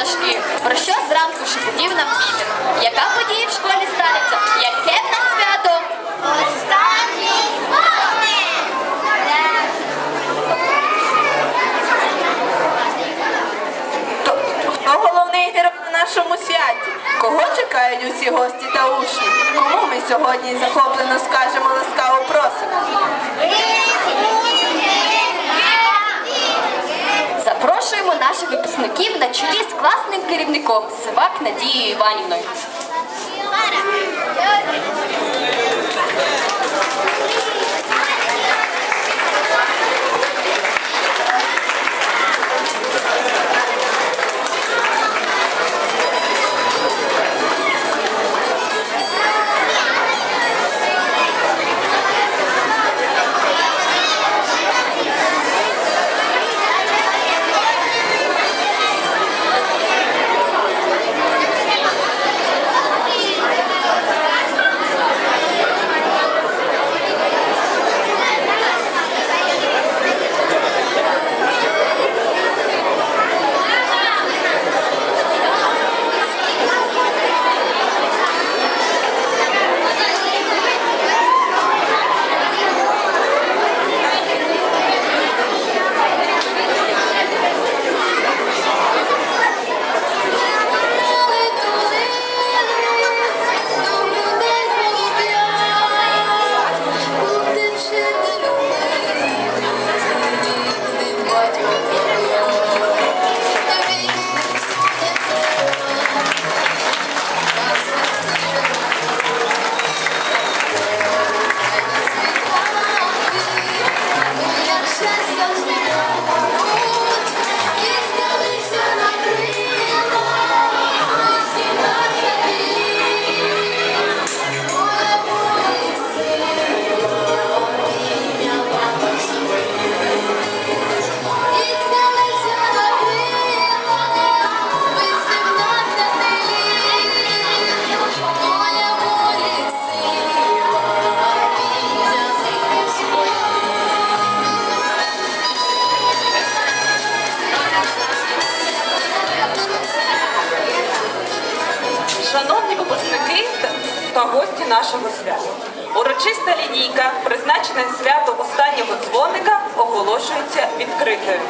та. Про що зранку шепотів нам вітер? Яка подія в школі станеться? Яке в нас свято? Останній Хто головний герой на нашому святі? Кого чекають усі гості та учні? Кому ми сьогодні захоплено скажемо ласкаво просимо? Наших випускників на чолі з класним керівником Сивак Надією Іванівною. Шановні випускники та гості нашого свята. Урочиста лінійка, призначена свято останнього дзвоника, оголошується відкритою.